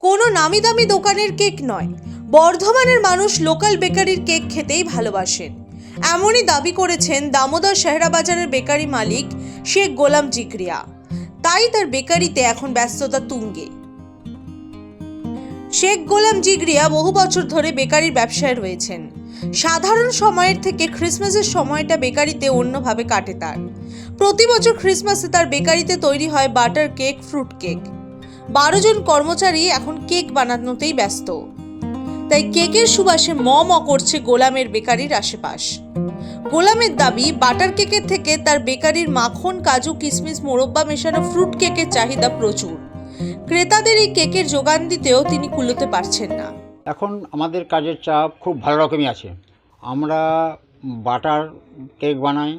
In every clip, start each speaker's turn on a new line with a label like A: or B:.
A: কোনো নামি দামি দোকানের কেক নয়। বর্ধমানের মানুষ লোকাল বেকারির কেক খেতেই ভালোবাসেন। এমনই দাবি করেছেন দামোদর শেহরা বাজারের বেকারি মালিক শেখ গোলাম জিকরিয়া। তাই তার বেকারিতে এখন ব্যস্ততা তুঙ্গে। শেখ গোলাম জিগরিয়া বহু বছর ধরে বেকারির ব্যবসায় রয়েছেন। সাধারণ সময়ের থেকে ক্রিসমাসের সময়টা বেকারিতে অন্যভাবে কাটে তার। প্রতি বছর ক্রিসমাসে তার বেকারিতে তৈরি হয় বাটার কেক, ফ্রুট কেক। বারো জন কর্মচারী এখন কেক বানানোতেই ব্যস্ত। তাই কেকের সুবাসে ম ম করছে গোলামের বেকারির আশেপাশ। গোলামের দাবি, বাটার কেকের থেকে তার বেকারির মাখন, কাজু কিশমিশ মোরব্বা মেশানো ফ্রুট কেকের চাহিদা প্রচুর। ক্রেতাদের এই কেকের যোগান দিতেও তিনি কুলোতে পারছেন না।
B: এখন আমাদের কাজের চাপ খুব ভালো রকমই আছে। আমরা বাটার কেক বানাই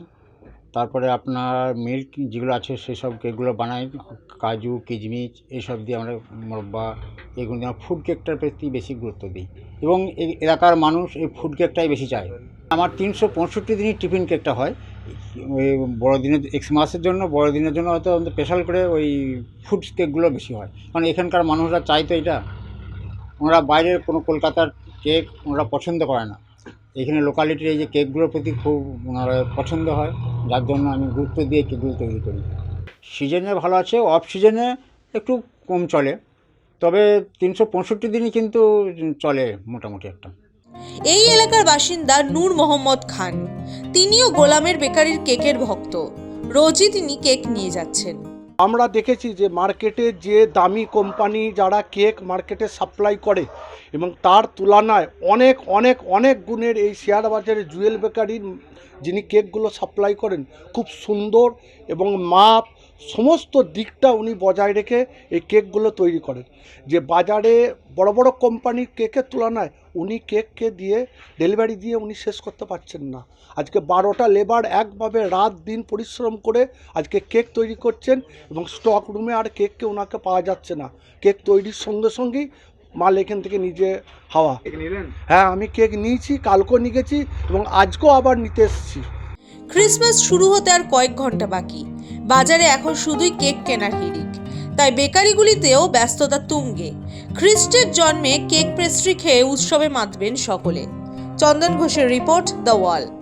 B: তারপরে আপনার মিল্ক যেগুলো আছে সেসব কেকগুলো বানাই, কাজু, কিশমিশ এইসব দিয়ে আমরা মোরব্বা এগুলো দিয়ে ফুড কেকটার প্রতি বেশি গুরুত্ব দিই। এবং এই এলাকার মানুষ এই ফুড কেকটাই বেশি চায়। আমার তিনশো পঁয়ষট্টি দিনই টিফিন কেকটা হয়। ওই বড়দিনের এক্স মাসের জন্য, বড়দিনের জন্য হয়তো স্পেশাল করে ওই ফুড কেকগুলো বেশি হয়। কারণ এখানকার মানুষরা চায় তো এটা। ওনারা বাইরের কোনো কলকাতার কেক ওনারা পছন্দ করে না। এখানে লোকালিটির এই যে কেকগুলোর প্রতি খুব পছন্দ হয়, যার জন্য আমি গুরুত্ব দিয়ে কেকগুলো তৈরি করি। সিজনে ভালো আছে অফ সিজনে একটু কম চলে, তবে তিনশো পঁয়ষট্টি দিনই কিন্তু চলে মোটামুটি একটা।
A: এই এলাকার বাসিন্দা নূর মোহাম্মদ খান। তিনিও গোলামের বেকারির কেকের ভক্ত। রোজই তিনি কেক নিয়ে যাচ্ছেন।
C: আমরা দেখেছি যে মার্কেটে যে দামি কোম্পানি যারা কেক মার্কেটে সাপ্লাই করে এবং তার তুলনায় অনেক অনেক অনেক গুণের এই শেয়ার বাজারে জুয়েল বেকারির যিনি কেকগুলো সাপ্লাই করেন, খুব সুন্দর এবং মাপ সমস্ত দিকটা উনি বজায় রেখে এই কেকগুলো তৈরি করেন। যে বাজারে বড় বড় কোম্পানির কেকের তুলনায় উনি কেককে দিয়ে ডেলিভারি দিয়ে উনি শেষ করতে পারছেন না। আজকে বারোটা লেবার একভাবে রাত দিন পরিশ্রম করে আজকে কেক তৈরি করছেন এবং স্টক রুমে আর কেককে ওনাকে পাওয়া যাচ্ছে না। কেক তৈরির সঙ্গে সঙ্গেই মাল এখান থেকে নিজে হাওয়া। হ্যাঁ আমি কেক নিয়েছি কালকেও নিয়ে গেছি এবং আজকেও আবার নিতে এসেছি।
A: ক্রিসমাস শুরু হতে আর কয়েক ঘণ্টা বাকি। বাজারে এখন শুধুই কেক কেনার হিড়িক। তাই বেকারিগুলিতেও ব্যস্ততা তুঙ্গে। খ্রিস্টের জন্মে কেক পেস্ট্রি খেয়ে উৎসবে মাতবেন সকলে। চন্দন ঘোষের রিপোর্ট দ্য ওয়াল।